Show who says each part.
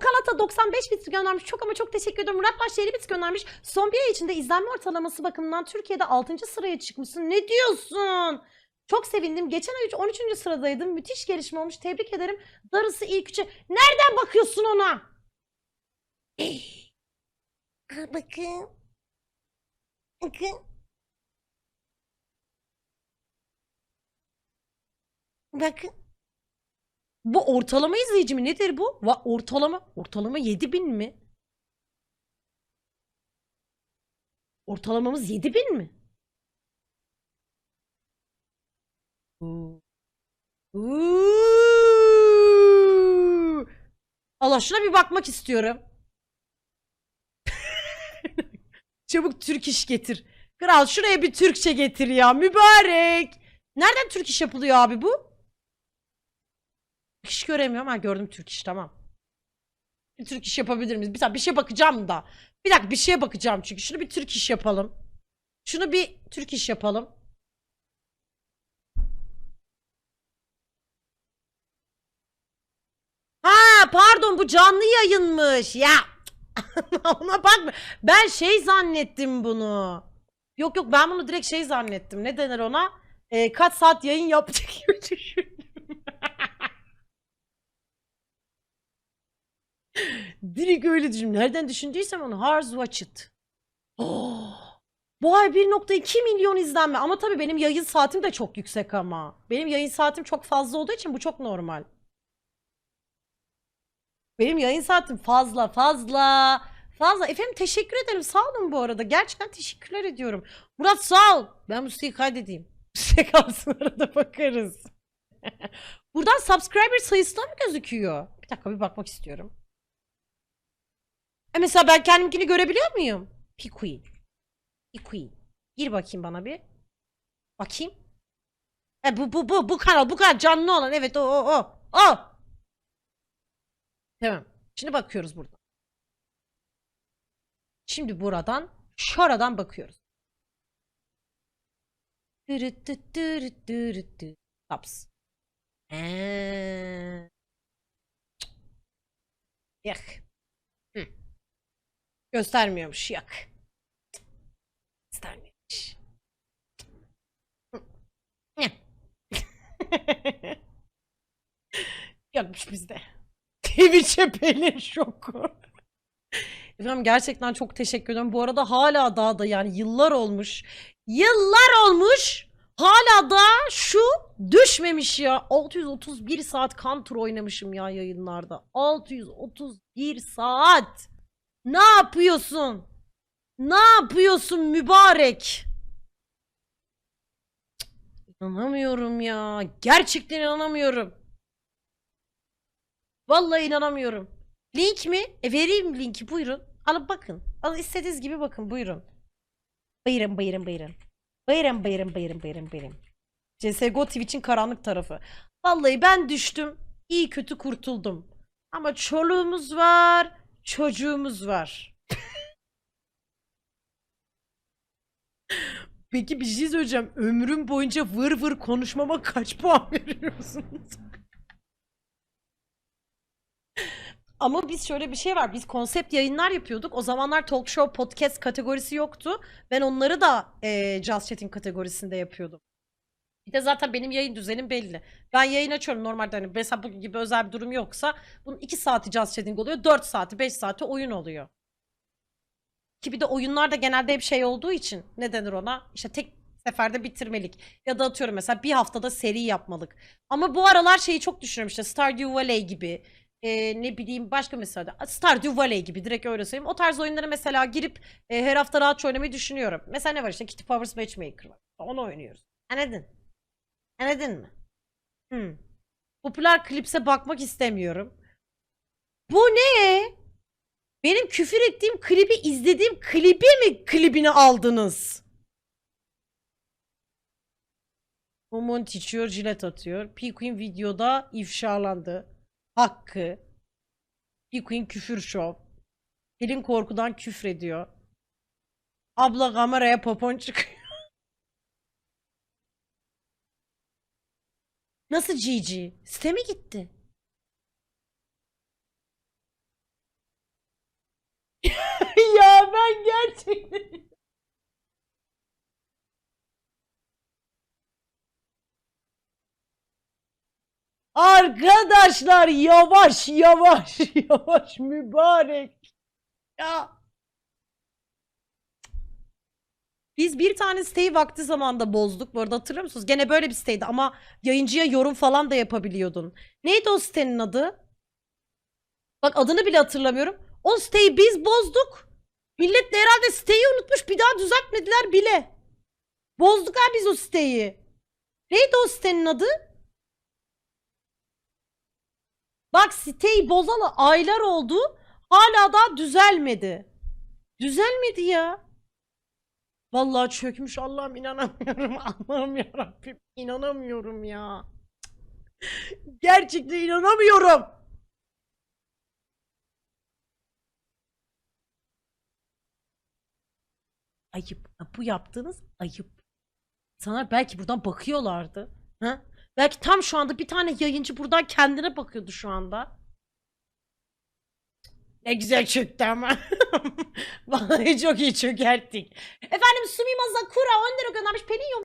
Speaker 1: Kalata 95 bit göndermiş. Çok ama çok teşekkür. Murat Baş 50 bit göndermiş. Son bir ay içinde izlenme ortalaması bakımından Türkiye'de 6. sıraya çıkmışsın. Ne diyorsun? Çok sevindim. Geçen ay 13. sıradaydım. Müthiş gelişme olmuş. Tebrik ederim. Darısı ilk üçe. Nereden bakıyorsun ona?
Speaker 2: Aa, bakın. Bakın. Bakın.
Speaker 1: Bu ortalama izleyici mi? Nedir bu? Va ortalama ortalama 7000 mi? Ortalamamız 7000 mi? Allah şuna bir bakmak istiyorum. Çabuk Türk iş getir. Kral şuraya bir Türkçe getir ya mübarek. Nereden Türk iş yapılıyor abi bu? İş göremiyorum. Ha gördüm Türk iş tamam. Bir Türk iş yapabilir miyiz? Bir dakika bir şey bakacağım da. Bir dakika bir şeye bakacağım çünkü. Şunu bir Türk iş yapalım. Şunu bir Türk iş yapalım. Ha pardon bu canlı yayınmış. Ya ona bakma. Ben şey zannettim bunu. Yok yok ben bunu direkt şey zannettim. Ne denir ona? Ee, kaç saat yayın yaptık gibi düşündüm. Direkt öyle düşün. Nereden düşündüysem onu. Hard watch it. Oh, bu ay 1.2 milyon izlenme. Ama tabii benim yayın saatim de çok yüksek ama. Benim yayın saatim çok fazla olduğu için bu çok normal. Benim yayın saatim fazla fazla. Fazla. Efendim teşekkür ederim. Sağ olun bu arada. Gerçekten teşekkürler ediyorum. Murat sağ ol. Ben Musti'yi kaydedeyim. Musti'ye kalsın arada bakarız. Buradan subscriber sayısına mı gözüküyor? Bir dakika bir bakmak istiyorum. E mesela ben kendimkini görebiliyor muyum? Pikuin. Pikuin. Gir bakayım bana bir. Bakayım. E bu bu bu bu kanal bu kanal canlı olan evet o o o. O. Tamam. Şimdi bakıyoruz burada. Şimdi buradan şuradan bakıyoruz. Taps. Yak. Hı. Göstermiyormuş yak. Göstermiyormuş. Yokmuş bizde. Twitch'e Pelin şoku. Efendim gerçekten çok teşekkür ederim. Bu arada hala daha da yani yıllar olmuş. Yıllar olmuş. Hala da şu düşmemiş ya. 631 saat Counter oynamışım ya yayınlarda. 631 saat. Ne yapıyorsun? Ne yapıyorsun mübarek? İnanamıyorum ya. Gerçekten inanamıyorum. Vallahi inanamıyorum. Link mi? E vereyim linki buyurun. Alıp bakın. Alın istediğiniz gibi bakın buyurun. Buyurun buyurun buyurun. Buyurun buyurun buyurun buyurun buyurun. CSGO Twitch'in karanlık tarafı. Vallahi ben düştüm. İyi kötü kurtuldum. Ama çoluğumuz var, çocuğumuz var. Peki bir şey söyleyeceğim. Ömrüm boyunca vır vır konuşmama kaç puan veriyorsunuz? Ama biz şöyle bir şey var. Biz konsept yayınlar yapıyorduk. O zamanlar talk show podcast kategorisi yoktu. Ben onları da eee Just Chatting kategorisinde yapıyordum. Bir de zaten benim yayın düzenim belli. Ben yayın açıyorum normalde hani mesela bugün gibi özel bir durum yoksa bunun 2 saati Just Chatting oluyor. 4 saati 5 saati oyun oluyor. Ki bir de oyunlar da genelde hep şey olduğu için ne denir ona? İşte tek seferde bitirmelik. Ya da atıyorum mesela bir haftada seri yapmalık. Ama bu aralar şeyi çok düşünüyorum işte Stardew Valley gibi e, ne bileyim başka mesela Stardew Valley gibi direkt öyle söyleyeyim. O tarz oyunlara mesela girip e, her hafta rahatça oynamayı düşünüyorum. Mesela ne var işte Kitty Powers Matchmaker var. Onu oynuyoruz. Anladın? Anladın mı? Hmm. Popüler klipse bakmak istemiyorum. Bu ne? Benim küfür ettiğim klibi izlediğim klibi mi klibini aldınız? Mumon içiyor, jilet atıyor. P-Queen videoda ifşalandı. Hakkı. P-Queen küfür şov. Pelin korkudan küfrediyor. Abla kameraya popon çıkıyor. Nasıl GG? Site mi gitti? ya ben gerçekten... Arkadaşlar yavaş yavaş yavaş mübarek. Ya. Biz bir tane siteyi vakti zamanında bozduk. Bu arada hatırlıyor musunuz? Gene böyle bir siteydi ama yayıncıya yorum falan da yapabiliyordun. Neydi o sitenin adı? Bak adını bile hatırlamıyorum. O siteyi biz bozduk. Millet de herhalde siteyi unutmuş. Bir daha düzeltmediler bile. Bozduk ha biz o siteyi. Neydi o sitenin adı? Bak siteyi bozalı aylar oldu. Hala daha düzelmedi. Düzelmedi ya. Vallahi çökmüş Allah'ım inanamıyorum. Allah'ım ya Rabbim inanamıyorum ya. Gerçekten inanamıyorum. Ayıp. Bu yaptığınız ayıp. İnsanlar belki buradan bakıyorlardı. Ha? Belki tam şu anda bir tane yayıncı buradan kendine bakıyordu şu anda. Ne güzel çöktü ama. Vallahi çok iyi çökerttik. Efendim Sumi Mazakura 10 lira göndermiş. Pelin